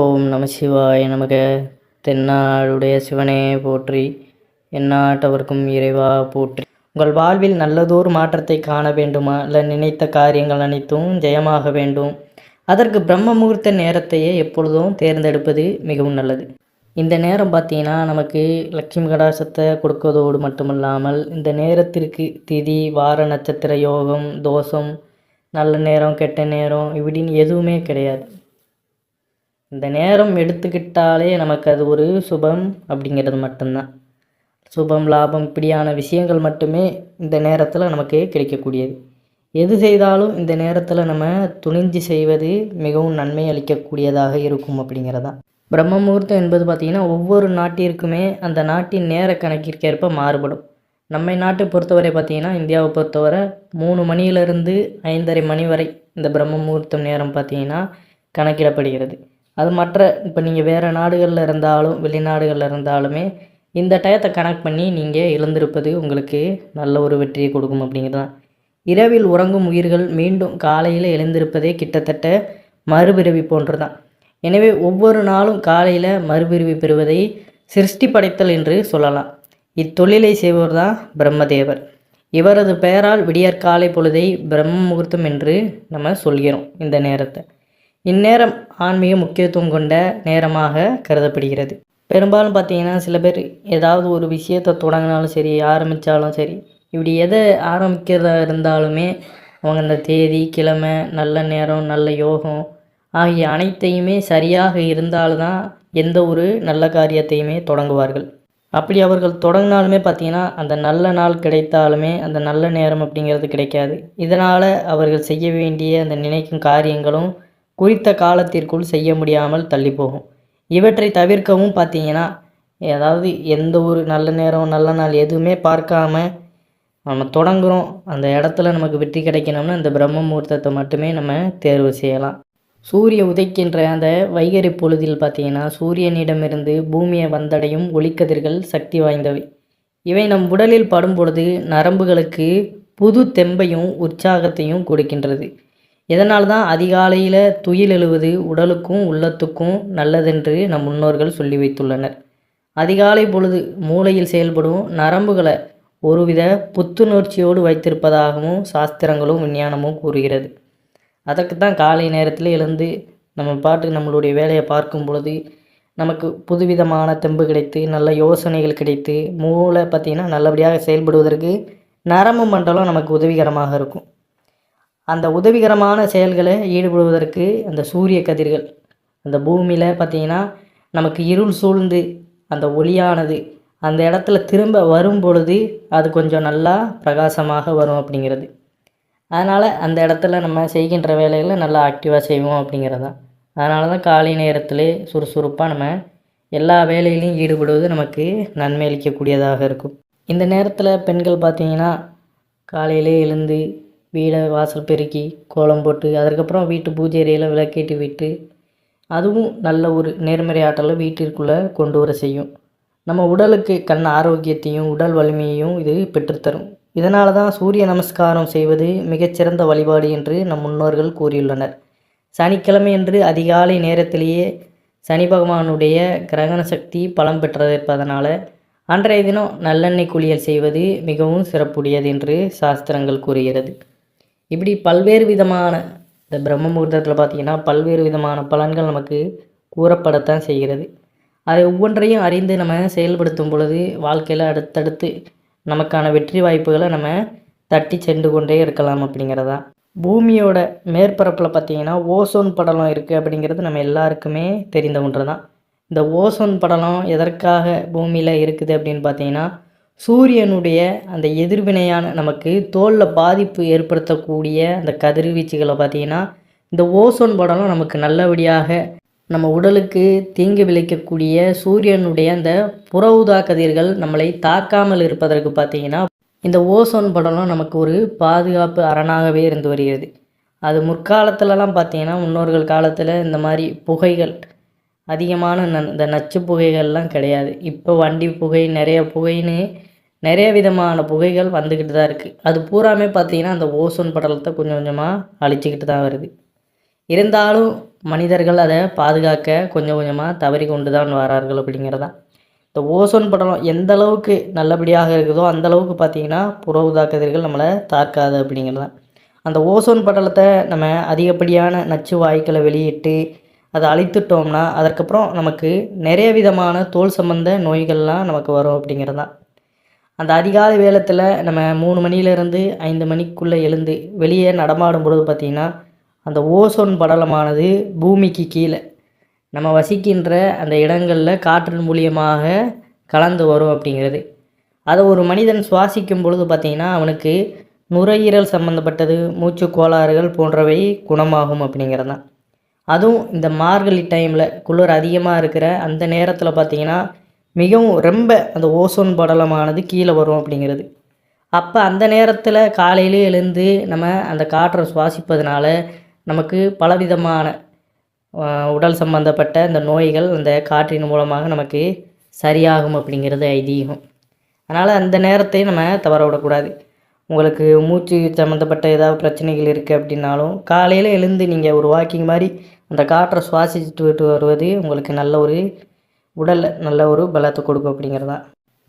ஓம் நம சிவாய நமக. தென்னாடுடைய சிவனே போற்றி எந்நாட்டவர்க்கும் இறைவா போற்றி. உங்கள் வாழ்வில் நல்லதோர் மாற்றத்தை காண வேண்டுமா? இல்லை நினைத்த காரியங்கள் அனைத்தும் ஜெயமாக வேண்டும். அதற்கு பிரம்ம முகூர்த்த நேரத்தையே எப்பொழுதும் தேர்ந்தெடுப்பது மிகவும் நல்லது. இந்த நேரம் பார்த்தீங்கன்னா நமக்கு லட்சுமி கடாசத்தை கொடுக்கதோடு மட்டுமல்லாமல் இந்த நேரத்திற்கு திதி வார நட்சத்திர யோகம் தோஷம் நல்ல நேரம் கெட்ட நேரம் இப்படின்னு எதுவுமே கிடையாது. இந்த நேரம் எடுத்துக்கிட்டாலே நமக்கு அது ஒரு சுபம் அப்படிங்கிறது மட்டும்தான். சுபம் லாபம் இப்படியான விஷயங்கள் மட்டுமே இந்த நேரத்தில் நமக்கு கிடைக்கக்கூடியது. எது செய்தாலும் இந்த நேரத்தில் நம்ம துணிஞ்சு செய்வது மிகவும் நன்மை அளிக்கக்கூடியதாக இருக்கும் அப்படிங்கிறதான். பிரம்ம முகூர்த்தம் என்பது பார்த்திங்கன்னா ஒவ்வொரு நாட்டிற்குமே அந்த நாட்டின் நேர கணக்கிற்கேற்ப மாறுபடும். நம்மை நாட்டை பொறுத்தவரை பார்த்திங்கன்னா இந்தியாவை பொறுத்தவரை மூணு மணியிலிருந்து ஐந்தரை மணி வரை இந்த பிரம்ம முகூர்த்தம் நேரம் பார்த்திங்கன்னா கணக்கிடப்படுகிறது. அது மற்ற இப்போ நீங்கள் வேறு நாடுகளில் இருந்தாலும் வெளிநாடுகளில் இருந்தாலுமே இந்த டயத்தை கனெக்ட் பண்ணி நீங்கள் எழுந்திருப்பது உங்களுக்கு நல்ல ஒரு வெற்றியை கொடுக்கும் அப்படிங்கிறது தான் இரவில் உறங்கும் உயிர்கள் மீண்டும் காலையில் எழுந்திருப்பதே கிட்டத்தட்ட மறுபிறவி போன்று தான் எனவே ஒவ்வொரு நாளும் காலையில் மறுபிறவி பெறுவதை சிருஷ்டி படைத்தல் என்று சொல்லலாம். இத்தொழிலை செய்பவர் தான் பிரம்மதேவர். இவரது பெயரால் விடியற்காலை பொழுதை பிரம்ம முகூர்த்தம் என்று நம்ம சொல்கிறோம் இந்த நேரத்தை. இந்நேரம் ஆன்மீக முக்கியத்துவம் கொண்ட நேரமாக கருதப்படுகிறது. பெரும்பாலும் பார்த்தீங்கன்னா சில பேர் ஏதாவது ஒரு விஷயத்தை தொடங்கினாலும் சரி ஆரம்பித்தாலும் சரி இப்படி எதை ஆரம்பிக்கிறதா இருந்தாலுமே அவங்க அந்த தேதி கிழமை நல்ல நேரம் நல்ல யோகம் ஆகிய அனைத்தையுமே சரியாக இருந்தால்தான் எந்த ஒரு நல்ல காரியத்தையுமே தொடங்குவார்கள். அப்படி அவர்கள் தொடங்கினாலுமே பார்த்தீங்கன்னா அந்த நல்ல நாள் கிடைத்தாலுமே அந்த நல்ல நேரம் அப்படிங்கிறது கிடைக்காது. இதனால் அவர்கள் செய்ய வேண்டிய அந்த நினைக்கும் காரியங்களும் குறித்த காலத்திற்குள் செய்ய முடியாமல் தள்ளி போகும் இவற்றை தவிர்க்கவும் பார்த்தீங்கன்னா ஏதாவது எந்த ஒரு நல்ல நேரம் நல்ல நாள் எதுவுமே பார்க்காம நம்ம தொடங்குகிறோம் அந்த இடத்துல நமக்கு வெற்றி கிடைக்கணும்னா இந்த பிரம்ம முகூர்த்தத்தை மட்டுமே நம்ம தேர்வு செய்யலாம். சூரிய உதைக்கின்ற அந்த வைகரி பொழுதில் பார்த்தீங்கன்னா சூரியனிடமிருந்து பூமியை வந்தடையும் ஒளிக்கதிர்கள் சக்தி வாய்ந்தவை. இவை நம் உடலில் படும் பொழுது நரம்புகளுக்கு புது தெம்பையும் உற்சாகத்தையும் கொடுக்கின்றது. இதனால் தான் அதிகாலையில் துயில் எழுவது உடலுக்கும் உள்ளத்துக்கும் நல்லதென்று நம் முன்னோர்கள் சொல்லி வைத்துள்ளனர். அதிகாலை பொழுது மூளையில் செயல்படும் நரம்புகளை ஒருவித புத்துணர்ச்சியோடு வைத்திருப்பதாகவும் சாஸ்திரங்களும் விஞ்ஞானமும் கூறுகிறது. அதற்கு தான் காலை நேரத்தில் எழுந்து நம்ம பாட்டுக்கு நம்மளுடைய வேலையை பார்க்கும் பொழுது நமக்கு புதுவிதமான தெம்பு கிடைத்து நல்ல யோசனைகள் கிடைத்து மூளை பார்த்திங்கன்னா நல்லபடியாக செயல்படுவதற்கு நரம்பு மண்டலம் நமக்கு உதவிகரமாக இருக்கும். அந்த உதவிகரமான செயல்களை ஈடுபடுவதற்கு அந்த சூரிய கதிர்கள் அந்த பூமியில் பார்த்திங்கன்னா நமக்கு இருள் சூழ்ந்து அந்த ஒளியானது அந்த இடத்துல திரும்ப வரும் பொழுது அது கொஞ்சம் நல்லா பிரகாசமாக வரும் அப்படிங்கிறது. அதனால் அந்த இடத்துல நம்ம செய்கின்ற வேலைகளை நல்லா ஆக்டிவாக செய்வோம் அப்படிங்கிறது தான். அதனால தான் காலை நேரத்திலே சுறுசுறுப்பாக நம்ம எல்லா வேலையிலையும் ஈடுபடுவது நமக்கு நன்மை அளிக்கக்கூடியதாக இருக்கும். இந்த நேரத்தில் பெண்கள் பார்த்திங்கன்னா காலையிலே எழுந்து வீடை வாசல் பெருக்கி கோலம் போட்டு அதுக்கப்புறம் வீட்டு பூஜை அறையில் விளக்கேற்றி விட்டு அதுவும் நல்ல ஒரு நேர்மறை ஆற்றலை வீட்டிற்குள்ளே கொண்டு வர செய்யும். நம்ம உடலுக்கு கண் ஆரோக்கியத்தையும் உடல் வலிமையையும் இது பெற்றுத்தரும். இதனால தான் சூரிய நமஸ்காரம் செய்வது மிகச்சிறந்த வழிபாடு என்று நம் முன்னோர்கள் கூறியுள்ளனர். சனிக்கிழமை என்று அதிகாலை நேரத்திலேயே சனி பகவானுடைய கிரகண சக்தி பலம் பெற்றிருப்பதனால அன்றைய தினம் நல்லெண்ணெய் குளியல் செய்வது மிகவும் சிறப்புடையது என்று சாஸ்திரங்கள் கூறுகிறது. இப்படி பல்வேறு விதமான இந்த பிரம்ம முகூர்த்தத்தில் பார்த்திங்கன்னா பல்வேறு விதமான பலன்கள் நமக்கு கூறப்படத்தான் செய்கிறது. அதை ஒவ்வொன்றையும் அறிந்து நம்ம செயல்படுத்தும் பொழுது வாழ்க்கையில் அடுத்தடுத்து நமக்கான வெற்றி வாய்ப்புகளை நம்ம தட்டி சென்று கொண்டே இருக்கலாம் அப்படிங்கிறதா. பூமியோட மேற்பரப்பில் பார்த்திங்கன்னா ஓசோன் படலம் இருக்குது அப்படிங்கிறது நம்ம எல்லாருக்குமே தெரிந்த ஒன்று தான் இந்த ஓசோன் படலம் எதற்காக பூமியில் இருக்குது அப்படின்னு பார்த்தீங்கன்னா சூரியனுடைய அந்த எதிர்வினையான நமக்கு தோலில் பாதிப்பு ஏற்படுத்தக்கூடிய அந்த கதிர்வீச்சுகளை பார்த்திங்கன்னா இந்த ஓசோன் படலம் நமக்கு நல்லபடியாக நம்ம உடலுக்கு தீங்கு விளைக்கக்கூடிய சூரியனுடைய அந்த புற ஊதா கதிர்கள் நம்மளை தாக்காமல் இருப்பதற்கு பார்த்திங்கன்னா இந்த ஓசோன் படலம் நமக்கு ஒரு பாதுகாப்பு அரணாகவே இருந்து வருகிறது. அது முற்காலத்துலலாம் பார்த்திங்கன்னா முன்னோர்கள் காலத்தில் இந்த மாதிரி புகைகள் அதிகமான ந இந்த நச்சு புகைகள்லாம் கிடையாது. இப்போ வண்டி புகை நிறைய புகைன்னு நிறைய விதமான புகைகள் வந்துக்கிட்டு தான் இருக்குது அது பூராமே பார்த்திங்கன்னா அந்த ஓசோன் படலத்தை கொஞ்சம் கொஞ்சமாக அழிச்சிக்கிட்டு தான் வருது. இருந்தாலும் மனிதர்கள் அதை பாதுகாக்க கொஞ்சம் கொஞ்சமாக தவறி கொண்டு தான் வரார்கள் அப்படிங்கிறதான் இந்த ஓசோன் படலம் எந்த அளவுக்கு நல்லபடியாக இருக்குதோ அந்த அளவுக்கு பார்த்தீங்கன்னா புற உதாக்கதிர்கள் நம்மளை தாக்காது அப்படிங்கிறது. தான் அந்த ஓசோன் படலத்தை நம்ம அதிகப்படியான நச்சு வாயுக்களை வெளியிட்டு அதை அழித்துட்டோம்னா அதற்கப்புறம் நமக்கு நிறைய விதமான தோல் சம்பந்த நோய்கள்லாம் நமக்கு வரும் அப்படிங்கிறது தான் அந்த அதிகாலை வேளத்தில் நம்ம மூணு மணிலேருந்து ஐந்து மணிக்குள்ளே எழுந்து வெளியே நடமாடும் பொழுது பார்த்திங்கன்னா அந்த ஓசோன் படலமானது பூமிக்கு கீழே நம்ம வசிக்கின்ற அந்த இடங்களில் காற்றின் மூலியமாக கலந்து வரும் அப்படிங்கிறது. அதை ஒரு மனிதன் சுவாசிக்கும் பொழுது பார்த்திங்கன்னா அவனுக்கு நுரையீரல் சம்மந்தப்பட்டது மூச்சு கோளாறுகள் போன்றவை குணமாகும் அப்படிங்கிறது தான் அதுவும் இந்த மார்கழி டைமில் குளிர் அதிகமாக இருக்கிற அந்த நேரத்தில் பார்த்திங்கன்னா மிகவும் ரொம்ப அந்த ஓசோன் படலமானது கீழே வரும் அப்படிங்கிறது. அப்போ அந்த நேரத்தில் காலையிலே எழுந்து நம்ம அந்த காற்றை சுவாசிப்பதனால நமக்கு பலவிதமான உடல் சம்பந்தப்பட்ட இந்த நோய்கள் அந்த காற்றின் மூலமாக நமக்கு சரியாகும் அப்படிங்கிறது ஐதீகம். அதனால் அந்த நேரத்தை நம்ம தவற விடக்கூடாது. உங்களுக்கு மூச்சு சம்மந்தப்பட்ட ஏதாவது பிரச்சனைகள் இருக்குது அப்படின்னாலும் காலையில் எழுந்து நீங்கள் ஒரு வாக்கிங் மாதிரி அந்த காற்றை சுவாசிச்சுட்டு விட்டு வருவது உங்களுக்கு நல்ல ஒரு உடலில் நல்ல ஒரு பலத்தை கொடுக்கும் அப்படிங்கிறதான்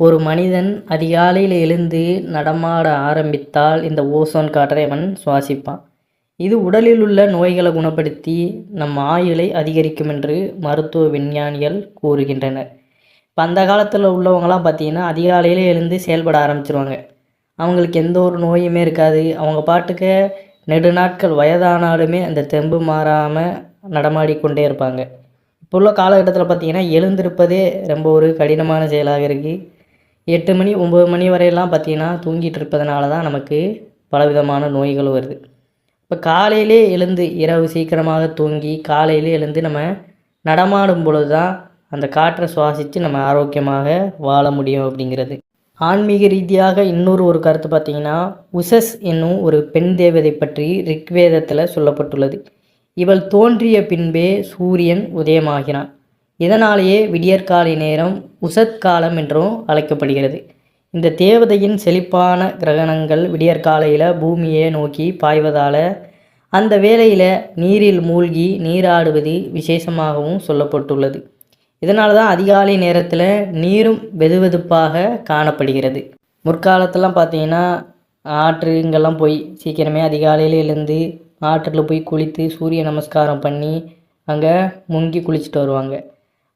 ஒரு மனிதன் அதிகாலையில் எழுந்து நடமாட ஆரம்பித்தால் இந்த ஓசோன் காற்றை அவன் சுவாசிப்பான். இது உடலில் உள்ள நோய்களை குணப்படுத்தி நம் ஆயுளை அதிகரிக்கும் என்று மருத்துவ விஞ்ஞானிகள் கூறுகின்றனர். இப்போ அந்த காலத்தில் உள்ளவங்களாம் பார்த்தீங்கன்னா அதிகாலையில் எழுந்து செயல்பட ஆரம்பிச்சிருவாங்க. அவங்களுக்கு எந்த ஒரு நோயுமே இருக்காது. அவங்க பாட்டுக்கு நெடுநாட்கள் வயதானாலுமே அந்த தெம்பு மாறாமல் நடமாடிக்கொண்டே இருப்பாங்க. இப்போ உள்ள காலகட்டத்தில் பார்த்திங்கன்னா எழுந்திருப்பதே ரொம்ப ஒரு கடினமான செயலாக இருக்குது எட்டு மணி ஒம்பது மணி வரையெல்லாம் பார்த்தீங்கன்னா தூங்கிட்டு இருப்பதனால தான் நமக்கு பலவிதமான நோய்கள் வருது. இப்போ காலையிலே எழுந்து இரவு சீக்கிரமாக தூங்கி காலையிலே எழுந்து நம்ம நடமாடும் பொழுது தான் அந்த காற்றை சுவாசித்து நம்ம ஆரோக்கியமாக வாழ முடியும் அப்படிங்கிறது. ஆன்மீக ரீதியாக இன்னொரு ஒரு கருத்து பார்த்தீங்கன்னா உசஸ் என்னும் ஒரு பெண் தேவதை பற்றி ரிக்வேதத்தில் சொல்லப்பட்டுள்ளது. இவள் தோன்றிய பின்பே சூரியன் உதயமாகிறான். இதனாலேயே விடியற்காலை நேரம் உசத் காலம் என்றும் அழைக்கப்படுகிறது. இந்த தேவதையின் செழிப்பான கிரகணங்கள் விடியற்காலையில் பூமியை நோக்கி பாய்வதால் அந்த வேளையில் நீரில் மூழ்கி நீராடுவது விசேஷமாகவும் சொல்லப்பட்டுள்ளது. இதனால தான் அதிகாலை நேரத்தில் நீரும் வெதுவெதுப்பாக காணப்படுகிறது. முற்காலத்தெல்லாம் பார்த்தீங்கன்னா ஆற்று இங்கெல்லாம் போய் சீக்கிரமே அதிகாலையில் எழுந்து ஆற்றில் போய் குளித்து சூரிய நமஸ்காரம் பண்ணி அங்கே முங்கி குளிச்சுட்டு வருவாங்க.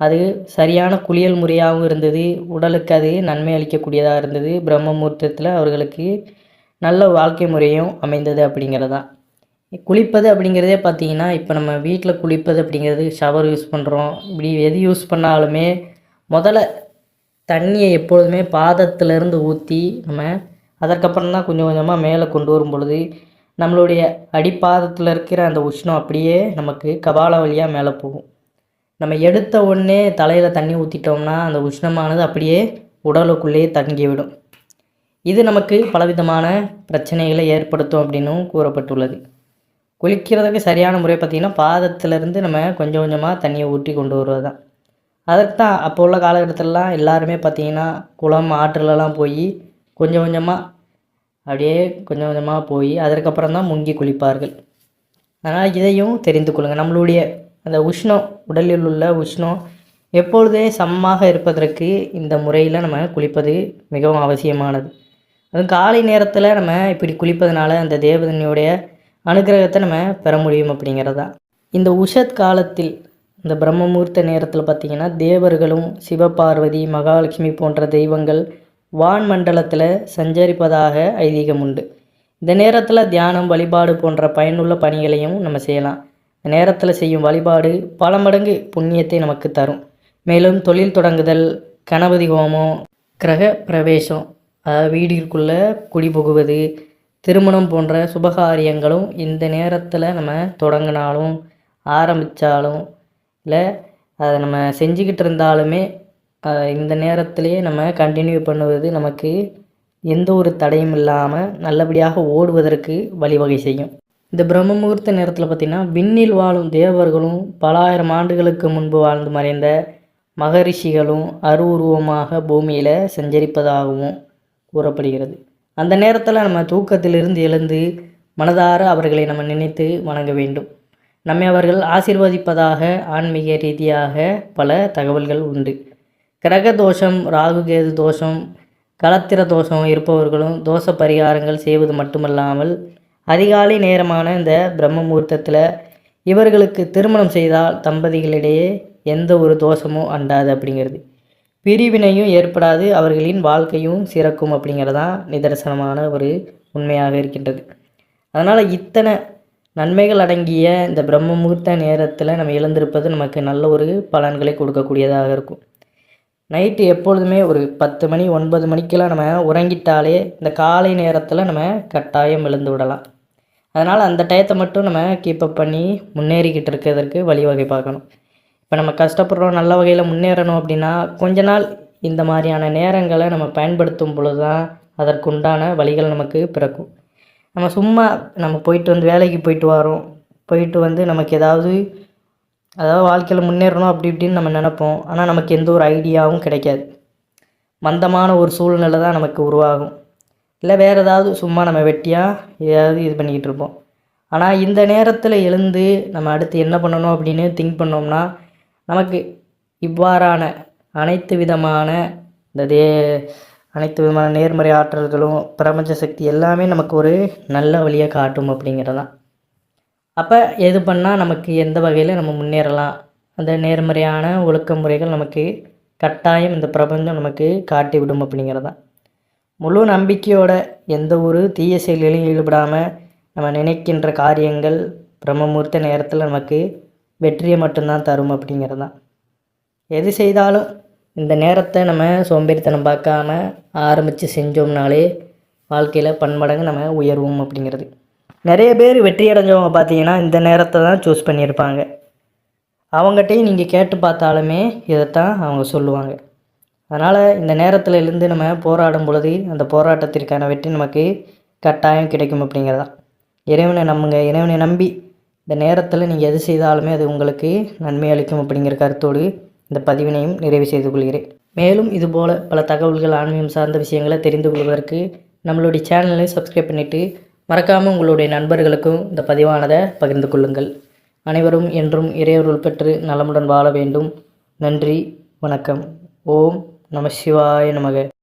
அது சரியான குளியல் முறையாகவும் இருந்தது. உடலுக்கு அது நன்மை அளிக்கக்கூடியதாக இருந்தது. பிரம்ம முகூர்த்தத்தில் அவர்களுக்கு நல்ல வாழ்க்கை முறையும் அமைந்தது அப்படிங்கிறதான் குளிப்பது அப்படிங்கிறதே பார்த்தீங்கன்னா இப்போ நம்ம வீட்டில் குளிப்பது அப்படிங்கிறது ஷவர் யூஸ் பண்ணுறோம் இப்படி எது யூஸ் பண்ணாலுமே முதல்ல தண்ணியை எப்பொழுதுமே பாதத்திலேருந்து ஊற்றி நம்ம அதற்கப்புறம் தான் கொஞ்சம் கொஞ்சமாக மேலே கொண்டு வரும் பொழுது நம்மளுடைய அடிப்பாதத்தில் இருக்கிற அந்த உஷ்ணம் அப்படியே நமக்கு கபால வழியாக மேலே போகும். நம்ம எடுத்த உடனே தலையில் தண்ணி ஊற்றிட்டோம்னா அந்த உஷ்ணமானது அப்படியே உடலுக்குள்ளேயே தங்கிவிடும். இது நமக்கு பலவிதமான பிரச்சனைகளை ஏற்படுத்தும் அப்படின்னும் கூறப்பட்டுள்ளது. குளிக்கிறதுக்கு சரியான முறை பார்த்திங்கன்னா பாதத்திலேருந்து நம்ம கொஞ்சம் கொஞ்சமாக தண்ணியை ஊற்றி கொண்டு வருவது தான் அதற்கு தான் அப்போ உள்ள காலகட்டத்திலலாம் எல்லாருமே பார்த்திங்கன்னா குளம் ஆற்றுலலாம் போய் கொஞ்சம் கொஞ்சமாக அப்படியே கொஞ்சம் கொஞ்சமாக போய் அதற்கப்புறம் தான் முங்கி குளிப்பார்கள். அதனால் இதையும் தெரிந்து கொள்ளுங்கள். நம்மளுடைய அந்த உஷ்ணம் உடலில் உள்ள உஷ்ணம் எப்பொழுதே சமமாக இருப்பதற்கு இந்த முறையில் நம்ம குளிப்பது மிகவும் அவசியமானது. அதுவும் காலை நேரத்தில் நம்ம இப்படி குளிப்பதனால அந்த தேவதனியுடைய அனுகிரகத்தை நம்ம பெற முடியும் அப்படிங்கிறதா? தான் இந்த உஷத் காலத்தில் இந்த பிரம்மமூர்த்த நேரத்தில் பார்த்திங்கன்னா தேவர்களும் சிவபார்வதி மகாலட்சுமி போன்ற தெய்வங்கள் வான் மண்டலத்தில் சஞ்சரிப்பதாக ஐதீகம் உண்டு. இந்த நேரத்தில் தியானம் வழிபாடு போன்ற பயனுள்ள பணிகளையும் நம்ம செய்யலாம். இந்த நேரத்தில் செய்யும் வழிபாடு பல மடங்கு புண்ணியத்தை நமக்கு தரும். மேலும் தொழில் தொடங்குதல் கணபதி ஹோமம் கிரக பிரவேசம் அதாவது வீடிற்குள்ளே குடிபுகுவது திருமணம் போன்ற சுபகாரியங்களும் இந்த நேரத்தில் நம்ம தொடங்கினாலும் ஆரம்பித்தாலும் இல்லை அதை நம்ம செஞ்சுக்கிட்டு இருந்தாலுமே இந்த நேரத்திலேயே நம்ம கண்டினியூ பண்ணுவது நமக்கு எந்த ஒரு தடையும் இல்லாமல் நல்லபடியாக ஓடுவதற்கு வழிவகை செய்யும். இந்த பிரம்ம முகூர்த்த நேரத்தில் பார்த்திங்கன்னா விண்ணில் வாழும் தேவர்களும் பல ஆயிரம் ஆண்டுகளுக்கு முன்பு வாழ்ந்து மறைந்த மகரிஷிகளும் அருவுருவமாக பூமியில் சஞ்சரிப்பதாகவும் கூறப்படுகிறது. அந்த நேரத்தில் நம்ம தூக்கத்திலிருந்து எழுந்து மனதார அவர்களை நம்ம நினைத்து வணங்க வேண்டும். நம்மை அவர்கள் ஆசிர்வதிப்பதாக ஆன்மீக ரீதியாக பல தகவல்கள் உண்டு. கிரக தோஷம் ராகு கேது தோஷம் கலத்திர தோஷம் இருப்பவர்களும் தோஷ பரிகாரங்கள் செய்வது மட்டுமல்லாமல் அதிகாலை நேரமான இந்த பிரம்ம முகூர்த்தத்தில் இவர்களுக்கு திருமணம் செய்தால் தம்பதிகளிடையே எந்த ஒரு தோஷமும் அண்டாது அப்படிங்கிறது. பிரிவினையும் ஏற்படாது அவர்களின் வாழ்க்கையும் சிறக்கும் அப்படிங்கிறதான் நிதர்சனமான ஒரு உண்மையாக இருக்கின்றது. அதனால் இத்தனை நன்மைகள் அடங்கிய இந்த பிரம்ம முகூர்த்த நேரத்தில் நம்ம எழுந்திருப்பது நமக்கு நல்ல ஒரு பலன்களை கொடுக்கக்கூடியதாக இருக்கும். நைட்டு எப்பொழுதுமே ஒரு பத்து மணி ஒன்பது மணிக்கெல்லாம் நம்ம உறங்கிட்டாலே இந்த காலை நேரத்தில் நம்ம கட்டாயம் எழுந்து விடலாம். அதனால் அந்த டயத்தை மட்டும் நம்ம கீப்பப் பண்ணி முன்னேறிக்கிட்டு இருக்கிறதுக்கு வழிவகை பார்க்கணும். இப்போ நம்ம கஷ்டப்படுறோம் நல்ல வகையில் முன்னேறணும் அப்படின்னா கொஞ்ச நாள் இந்த மாதிரியான நேரங்களை நம்ம பயன்படுத்தும் பொழுது தான் அதற்குண்டான வழிகள் நமக்கு பிறக்கும். நம்ம சும்மா நம்ம போயிட்டு வந்து வேலைக்கு போயிட்டு வரோம். போயிட்டு வந்து நமக்கு ஏதாவது அதாவது வாழ்க்கையில் முன்னேறணும் அப்படி இப்படின்னு நம்ம நினப்போம். ஆனால் நமக்கு எந்த ஒரு ஐடியாவும் கிடைக்காது. மந்தமான ஒரு சூழ்நிலை தான் நமக்கு உருவாகும். இல்லை வேறு ஏதாவது சும்மா நம்ம வெட்டியாக ஏதாவது இது பண்ணிக்கிட்டு இருப்போம். ஆனால் இந்த நேரத்தில் எழுந்து நம்ம அடுத்து என்ன பண்ணணும் அப்படின்னு திங்க் பண்ணோம்னா நமக்கு இவ்வாறான அனைத்து விதமான இந்த தே அனைத்து விதமான நேர்மறை ஆற்றல்களும் பிரபஞ்ச சக்தி எல்லாமே நமக்கு ஒரு நல்ல வழியை காட்டும் அப்படிங்கிறதான். அப்போ எது பண்ணால் நமக்கு எந்த வகையில் நம்ம முன்னேறலாம்? அந்த நேர்மறையான ஒழுக்க முறைகள் நமக்கு கட்டாயம் இந்த பிரபஞ்சம் நமக்கு காட்டி விடும் அப்படிங்கிறது அப்படிங்கிறதான். முழு நம்பிக்கையோட எந்த ஒரு தீய செயல்களையும் ஈடுபடாமல் நம்ம நினைக்கின்ற காரியங்கள் பிரம்மமூர்த்த நேரத்தில் நமக்கு வெற்றியை மட்டும்தான் தரும் அப்படிங்கிறது தான் எது செய்தாலும் இந்த நேரத்தை நம்ம சோம்பேறித்தனம் பார்க்காம ஆரம்பித்து செஞ்சோம்னாலே வாழ்க்கையில் பன்மடங்கு நம்ம உயர்வோம் அப்படிங்கிறது. நிறைய பேர் வெற்றி அடைஞ்சவங்க பார்த்தீங்கன்னா இந்த நேரத்தை தான் சூஸ் பண்ணியிருப்பாங்க. அவங்ககிட்டையும் நீங்கள் கேட்டு பார்த்தாலுமே இதைத்தான் அவங்க சொல்லுவாங்க. அதனால் இந்த நேரத்தில் இருந்து நம்ம போராடும் பொழுது அந்த போராட்டத்திற்கான வெற்றி நமக்கு கட்டாயம் கிடைக்கும் அப்படிங்கிறதான் இறைவனை நம்புங்க. இறைவனை நம்பி இந்த நேரத்தில் நீங்கள் எது செய்தாலுமே அது உங்களுக்கு நன்மை அளிக்கும் அப்படிங்கிற கருத்தோடு இந்த பதிவினையும் நிறைவு செய்து கொள்கிறேன். மேலும் இதுபோல் பல தகவல்கள் ஆன்மீகம் சார்ந்த விஷயங்களை தெரிந்து கொள்வதற்கு நம்மளுடைய சேனலை சப்ஸ்கிரைப் பண்ணிவிட்டு மறக்காமல் உங்களுடைய நண்பர்களுக்கும் இந்த பதிவானதை பகிர்ந்து கொள்ளுங்கள். அனைவரும் என்றும் இறையொருள் பெற்று நலமுடன் வாழ வேண்டும். நன்றி வணக்கம். ஓம் நம சிவாய நமக.